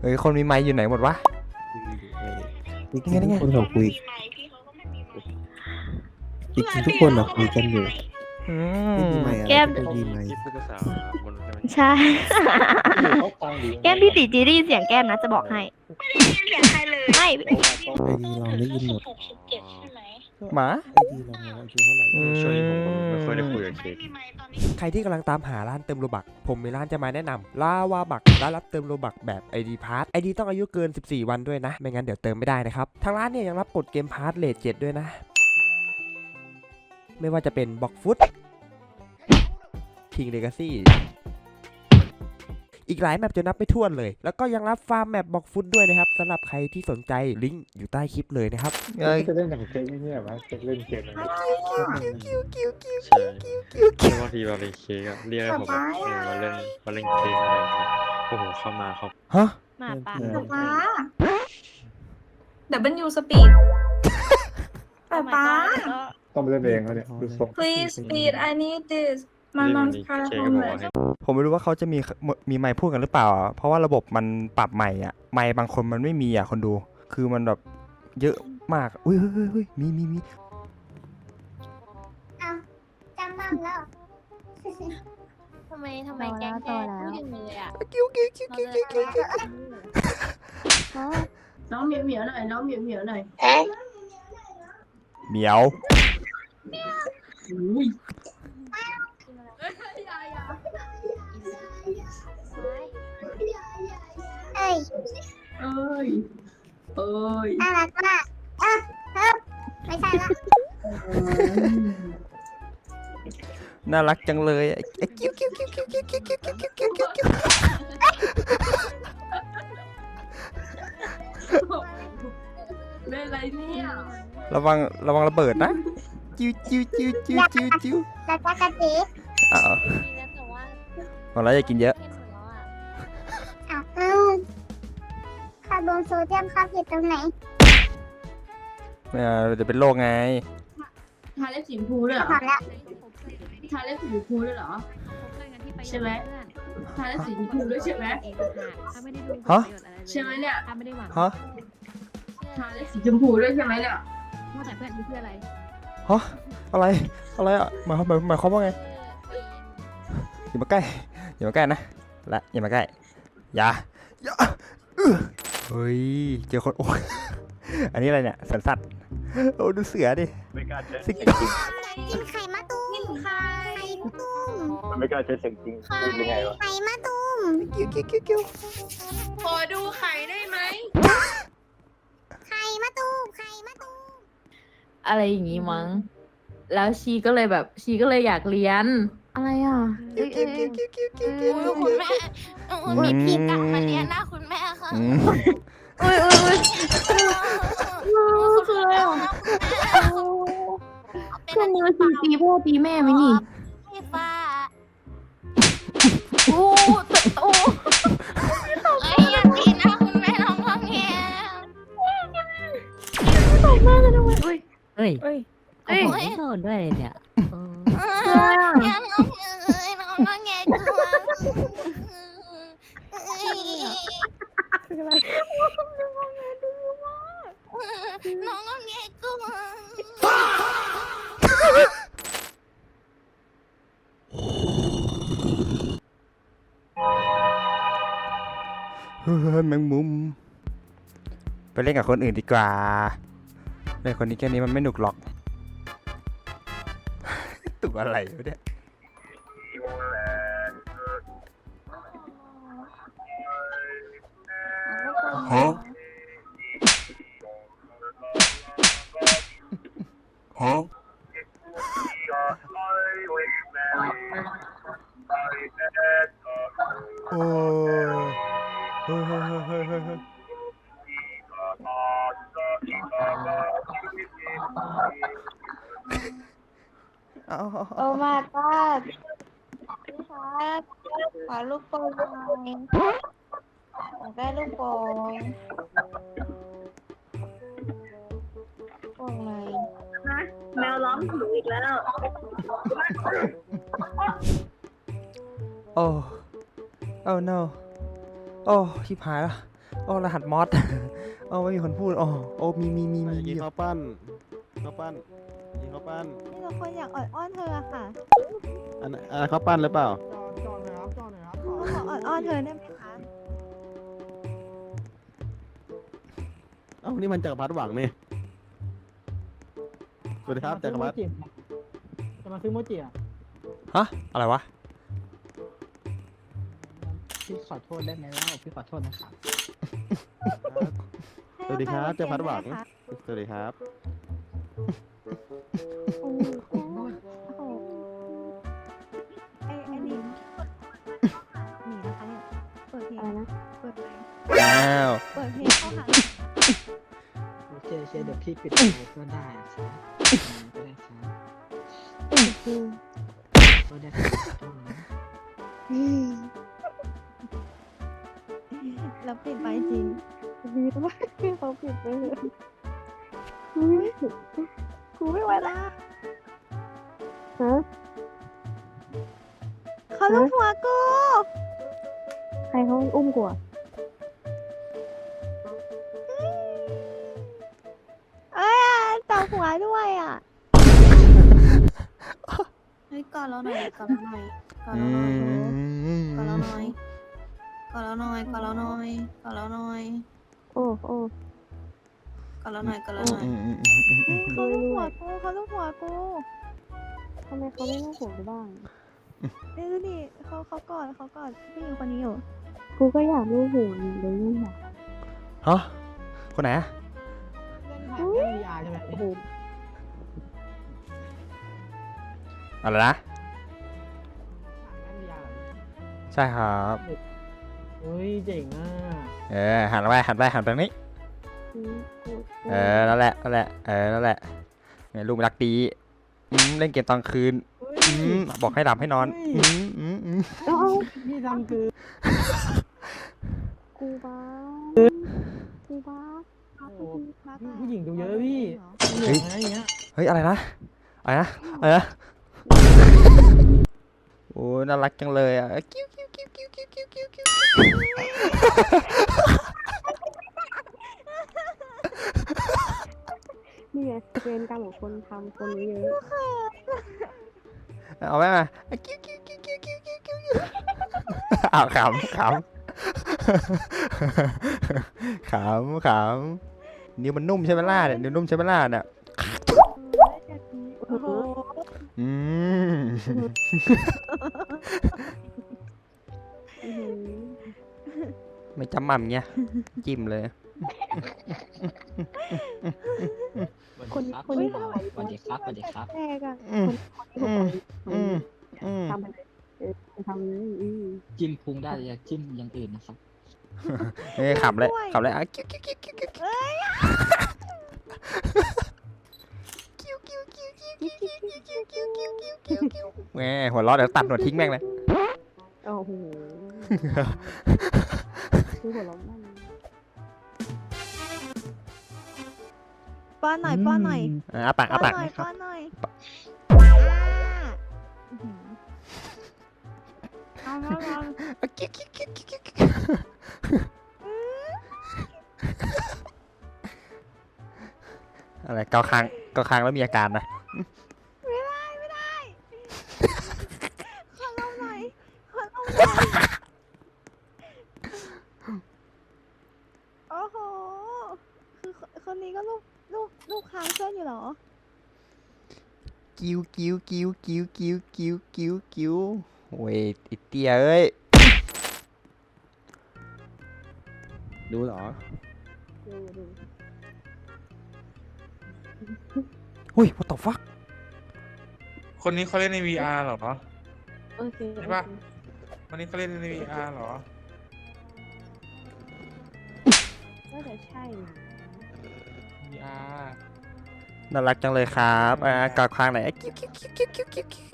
เฮ้ยคนมีไมค์อยู่ไหนหมดวะ จริงนี่ไงๆทุกคนเราคุยจริงๆทุกคนเราคุยกันอยู่อืไม่มีมไมค์อะไรแก้มไม่มีไมค์คิดภาษาบนใช่ไหมใช่ แก้มพี่ติจีได้ยินเสียงแก้มนะจะบอกให้เสียงใครเลย ไม่ไอดีเราได้ยินหมด หกสิบเจ็ดใช่ไหม หมา ไอดีเราไงอายุเท่าไหร่อืม ช่วงนี้ผมก็ไม่ค่อยได้คุยกับไม่เค้กมีไมค์ตอนนี้ใครที่กำลังตามหาร้านเติมโลบัก ผมมีร้านจะมาแนะนำลาวาบักร้านรับเติมโลบักแบบ ID p a s s ID ต้องอายุเกิน 14 วันด้วยนะ ไม่งั้นเดี๋ยวเติมไม่ได้นะครับ ทางร้านเนี่ยยังรับกดเกมพาร์ทเลทเจ็ดด้วยนะ ไม่ว่าจะเป็นบ็อกฟุตคิงเลกาซี่ อีกหลายแมปจะนับไม่ถ้วนเลย แล้วก็ยังรับฟาร์มแมปบ็อกฟุตด้วยนะครับสำหรับใครที่สนใจลิงก์อยู่ใต้คลิปเลยนะครับเอ้ยจะเล่นอย่างเค้กนี่เนี่ยว่าจะเล่นเกมอะไรใช่แล้วบางทีบางทีเค้กอะเรียกให้ผมแบบเออมาเล่นมาเล่นเค้กอะไรอย่างเงี้ยโอ้โหเข้ามาเขาฮะหมาป่าป๊าดับเบิลยูสปีดป๊าป๊าต้องไปเล่นเองแล้วเนี่ยดูทรง please speed I need this my นี่วัน mom's นี้ car เค้กก็บอกว่า homeless ให้ผมไม่รู้ว่าเขาจะมีมีไมค์พูดกันหรือเปล่าอะเพราะว่าระบบมันปรับใหม่อะไมค์บางคนมันไม่มีอะคนดู คือมันแบบเยอะมากอุ้ยเฮ้ยเฮ้ยเฮ้ยมีมีมีจำมั่มแล้วทำไมทำไมแกงแกงพูดอย่างนี้อะกิ้วกิ้วกิ้วกิ้วกิ้วกิ้วกิ้วน้องเหมียวเหมียวหน่อยน้องเหมียวเหมียวหน่อยเหมียวเอ้ย เอ้ยเอ้ยน่ารักมากเออเออไม่ใช่ละน่ารักจังเลยไอ้ไอ้กิ้วกิ้วกิ้วกิ้วกิ้วกิ้วกิ้วกิ้วกิ้วกิ้วกิ้วเล่นอะไรเนี่ยระวังระวังระเบิดนะ จิ้วจิ้วจิ้วจิ้วจิ้วจิ้วแล้วจักรจีอ้าว มีนะแต่ว่า ของเราอย่ากินเยอะ เห็น คาร์บอนโซเดียมเข้าผิดตรงไหนเออจะเป็นโรคไง ทาเล็บสีชมพูด้วยเหรอพอแล้วทาเล็บสีชมพูด้วยเหรอ ใช่ไหม ทาเล็บสีชมพูด้วยใช่ไหมฮะ ใช่ไหมเนี่ยฮะทาเล็บสีชมพูด้วยใช่ไหมเนี่ยฮะอะไรอะไรอะหมายความหมายหมายความว่าไงอย่ามาใกล้อย่ามาใกล้นะและอย่ามาใกล้อย่าอย่าอื้อ เฮ้ย เจอคนโอ้ยอันนี้อะไรเนี่ยสันสัตว์โอ้ดูเสือดิ ไม่กล้าใช้สิงเสียโตงจริงกินไข่มะตูมกินไข่มะตูมมันไม่กล้าใช้เสียงจริงพูดยังไงวะไข่มะตูมกิ้วกิ้วกิ้วกิ้วขอดูไข่ได้ไหม ไข่มะตูมไข่มะตูมอะไรอย่างงี้มั้ง แล้วชีก็เลยแบบ ชีก็เลยอยากเรียน อะไรอะเอ้ยเอ้ยเอ้ยกิ้วกิ้วกิ้วกิ้วกิ้วคุณแม่มีพี่กลับมาเลี้ยงนะคุณแม่ค่ะอืมเอ้ยเอ้ยเอ้ยคืออะไรอะเครื่องมือชีตีพ่อตีแม่ไหมนี่พี่ฟ้าโอ้แต่โอ้ไอ้ยอย่าตีนะคุณแม่น้องพ่อแงตกมากเลยนะเว้ยเอ้ยเฮ้ยเอ้ย โอ้โหไม่โดนด้วยเลยเนี่ ยเอออะไรอะยังน้องเอ้ยน้องพ่อแงกลัวน้องพ่อแงกลัวเฮ้ยแมงมุม ไปเล่นกับคนอื่นดีกว่าเล่นคนนี้แค่นี้มันไม่หนุกหรอก อะไรวะเนี่ยฮะฮะโอ้เฮ้ โอ้มาก้าพี่ครับขอลูกโป่งหน่อยอยากได้ลูกโป่งโป่งหน่อยแมวร้องหนูอีกแล้วโอ้โอ้ no โอ้ชิบหายแล้วโอ้รหัสมอส โอ้ไม่มีคนพูดโอ้โอ้มีมีมีมียิงเขาปั้นเขาปั้นยิงเขาปั้นนี่เราคนอยากอดอ้อนเธออะค่ะอันนั้นอันนั้นเขาปั้นหรือเปล่าก็ขออดอ้อนเธอได้ไหมคะเอ้านี่มันจักรพรรดิหวังนี่สวัสดีครับจักรพรรดิจะมาซื้อโมจิอะฮะ อะไรวะ พี่ขอโทษได้ไหมว่าพี่ขอโทษนะครับสวัสดีครับให้จักรพรรดิหวังอภัยสวัสดีครับ อเคโอเคเดี๋ยวพี่ปิดไมค์ก็ได้อะครับก็ได้ครับก็ได้ครับขอโทษนะแล้วปิดไปจริงเขาปิดไปเลยกูไม่ไหวละฮะเขาลูกหัวกู ใครเขาอุ้มกูอะ หัวด้วยอะเฮ้ยกอดเราหน่อยกอดเราหน่อยกอดอืเราหน่อยมกอดเราหน่อยกอดเราหน่อยกอดเราหน่อยกอดเราหน่อยโอ้โอ้กอดเราหน่อยกอดเราหน่อยอืมอืมอืมอืมอืมเขาลูกหัวกูเขาลูกหัวกูทำไมเขาไม่ลูกหัวกูบ้างนี่ดูดิเขาเขากอดเขากอดผู้หญิงคนนี้อยู่กูก็อยากลูกหัวเลยลูกหัวฮะคนไหน อะเล่นแผ่นไม่มียาใช่ไหมอะไรนะ ไม่มียาเหรอใช่ครับ เฮ้ยเจ๋งอะเออหันไปหันไปหันไปทางนี้ เออนั่นแหละนั่นแหละเออนั่นแหละเนี่ยลูกรักดีอืมเล่นเกมตอนคืนเฮ้ย อืมบอกให้หลับให้นอนอืมอืมอืมพี่ทำคือกูบ้ากูบ้า โอ้โห ผู้หญิงดูเยอะพี่เหนื่อยนะอย่างเงี้ยเฮ้ยอะไรนะอะไรนะอะไรนะโอ้ยน่ารักจังเลยอะกิ้วกิ้วกิ้วกิ้วกิ้วกิ้วกิ้วกิ้วนี่ไงเวรกรรมของคนทำคนเยอะเอาไหมมากิ้วกิ้วกิ้วกิ้วกิ้วกิ้วกิ้วกิ้วอ้าวขำขำขำขำ นิ้วมันนุ่มใช่ไหมล่ะเนี่ยนิ้วนุ่มใช่ไหมล่ะเนี่ยโอ้โหอืมไม่จำมั่มเงี้ยจิ้มเลย คนคนนี้ทำไมสวัสดีครับสวัสดีครับแรกอะอืมอืมอืมอืมทำไปเลยเออทำเลยอืมจิ้มพุงได้แต่อย่าจิ้มอย่างอื่นนะครับ เอ้ยขำเลยขำเลยอะกิ้วกิ้วกิ้วกิ้วกิ้วกิ้วกิ้วกิ้วกิ้วกิ้วกิ้วกิ้วกิ้วกิ้วกิ้วกิ้วกิ้วกิ้วแหมหัวเราะเดี๋ยวตัดหนวดทิ้งแม่งเลย โอ้โหคือหัวเราะนั่นป้อนหน่อยป้อนหน่อยอะอาปากป้อาอนปากหน่อยป้อนหน่อยเอาเอาเอาอ่ะกิ้วกิ้วกิ้วกิ้วกิ้วกิ้วอะไรเกาคางเกาคางแล้วมีอาการนะไม่ได้ไม่ได้ขอลงหน่อยขอลงหน่อยโอ้โหคือคนนี้ก็ลูกลูกลูกค้างเพื่อนอยู่เหรอ กิ้วกิ้วกิ้วกิ้วกิ้วกิ้วกิ้วกิ้ว โอ้ยอิเตียเอ้ย ดูเหรออุ้ย what the fuck คนนี้เขาเล่นใน VR เหรอโอเคใช่ปะคนนี้เขาเล่นใน VR เหรอก็จะใช่นะ VR น่ารักจังเลยครับ อ่ากอดคางหน่อยอะกิ้วกิ้วกิ้วกิ้วกิ้วกิ้วกิ้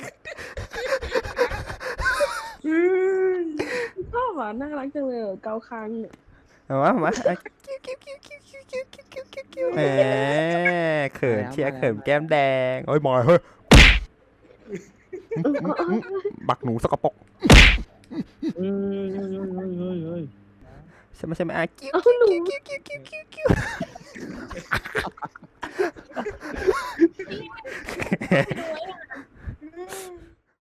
ว ชอบอะน่ารักจังเลยเกาคางเนี่ยเอามาคิวคิวคิวคิวคิวคิวคิวคิวคิวแหมเขินเชียร์เขินแก้มแดงโอ้ยมอยเฮ้ยบักหนูสกปรกใช่ไหมใช่ไหมอะคิ้วคิ้วคิ้วคิ้วคิ้วคิ้วคิ้ว